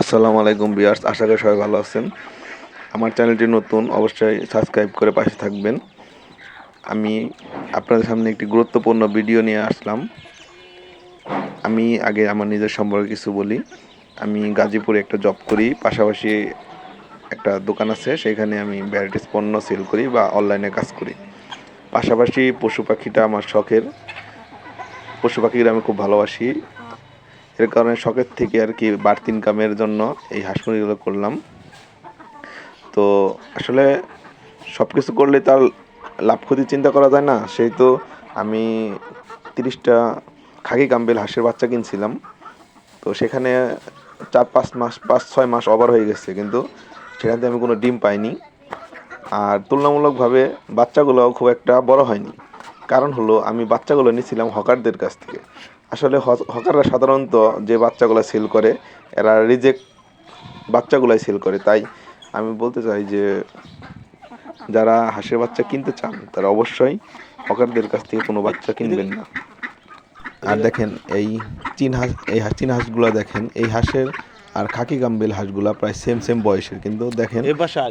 আসসালামু আলাইকুম বিয়ার্স আশা করি সবাই ভালো আছেন। আমার চ্যানেলটি নতুন, অবশ্যই সাবস্ক্রাইব করে পাশে থাকবেন। আমি আপনাদের সামনে একটি গুরুত্বপূর্ণ ভিডিও নিয়ে আসলাম। আমি আগে আমার নিজের সম্পর্কে কিছু বলি। আমি গাজীপুরে একটা জব করি, পাশাপাশি একটা দোকান আছে, সেখানে আমি ভ্যারাইটিস পণ্য সেল করি বা অনলাইনে কাজ করি। পাশাপাশি পশু পাখিটা আমার শখের। পশু পাখিরা আমি খুব ভালোবাসি। এর কারণে শখের থেকে আর কি বাড়তি ইনকামের জন্য এই হাঁস মুরগিগুলো করলাম। তো আসলে সব কিছু করলে তার লাভ ক্ষতি চিন্তা করা যায় না। সেই তো আমি তিরিশটা খাকি কাম্বেল হাঁসের বাচ্চা কিনছিলাম। তো সেখানে চার, পাঁচ মাস, পাঁচ, ছয় মাস ওভার হয়ে গেছে। কিন্তু সেখান থেকে আমি কোনো ডিম পাইনি। আর তুলনামূলকভাবে বাচ্চাগুলোও খুব একটা বড় হয়নি। কারণ হলো আমি বাচ্চাগুলো নিয়েছিলাম হকারদের কাছ থেকে। আসলে হকাররা সাধারণত যে বাচ্চাগুলো সেল করে এরা রিজেক্ট বাচ্চাগুলাই সেল করে। তাই আমি বলতে চাই যে যারা হাঁসের বাচ্চা কিনতে চান তারা অবশ্যই হকারদের কাছ থেকে কোনো বাচ্চা কিনবেন না। আর দেখেন এই চীন হাঁস এই হাঁস চীন হাঁসগুলো দেখেন এই হাঁসের আর খাকি গাম্বেল হাঁসগুলা প্রায় সেম সেম বয়সের। কিন্তু দেখেন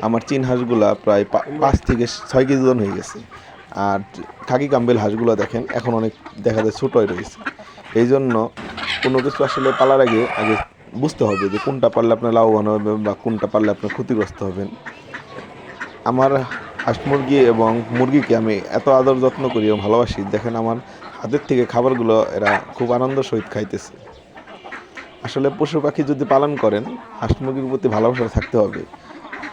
আমার চীন হাঁসগুলা প্রায় পাঁচ থেকে ছয় কেজি ওজন হয়ে গেছে। আর খাকি কাম্বেল হাঁসগুলো দেখেন এখন অনেক দেখা যায় ছোটোই রয়েছে। এই জন্য কোনো কিছু আসলে পালার আগে আগে বুঝতে হবে যে কোনটা পারলে আপনার লাভবান হবে বা কোনটা পারলে আপনার ক্ষতিগ্রস্ত হবেন। আমার হাঁস মুরগি এবং মুরগিকে আমি এত আদর যত্ন করি এবং ভালোবাসি, দেখেন আমার হাতের থেকে খাবারগুলো এরা খুব আনন্দ সহিত খাইতেছে। আসলে পশু পাখি যদি পালন করেন, হাঁস মুরগির প্রতি ভালোবাসা থাকতে হবে।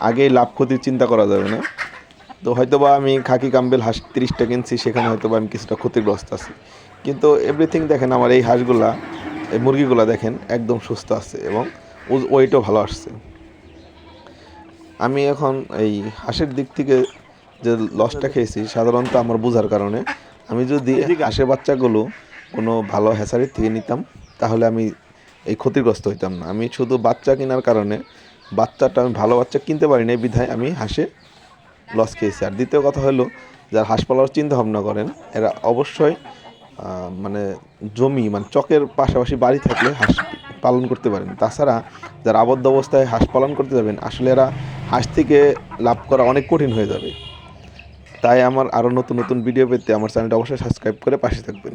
আগেই লাভ ক্ষতির চিন্তা করা যাবে না। তো হয়তো বা আমি খাকি কাম্বেল হাঁস তিরিশটা কিনছি, সেখানে হয়তোবা আমি কিছুটা ক্ষতিগ্রস্ত আছি। কিন্তু এভরিথিং দেখেন আমার এই হাঁসগুলা এই মুরগিগুলা দেখেন একদম সুস্থ আছে এবং ওয়েটও ভালো আসছে। আমি এখন এই হাঁসের দিক থেকে যে লসটা খেয়েছি সাধারণত আমার বোঝার কারণে আমি যদি হাঁসের বাচ্চাগুলো কোনো ভালো হ্যাচারির থেকে নিতাম তাহলে আমি এই ক্ষতিগ্রস্ত হইতাম না। আমি শুধু বাচ্চা কেনার কারণে বাচ্চাটা আমি ভালো বাচ্চা কিনতে পারি না বিধায় আমি হাঁসে লস খেয়েছি। আর দ্বিতীয় কথা হলো যারা হাঁস পালার চিন্তা ভাবনা করেন এরা অবশ্যই মানে জমি মানে চকের পাশাপাশি বাড়ি থাকলে হাঁস পালন করতে পারেন। তাছাড়া যারা আবদ্ধ অবস্থায় হাঁস পালন করতে যাবেন, আসলে এরা হাঁস থেকে লাভ করা অনেক কঠিন হয়ে যাবে। তাই আমার আরও নতুন নতুন ভিডিও পেতে আমার চ্যানেলটা অবশ্যই সাবস্ক্রাইব করে পাশে থাকবেন।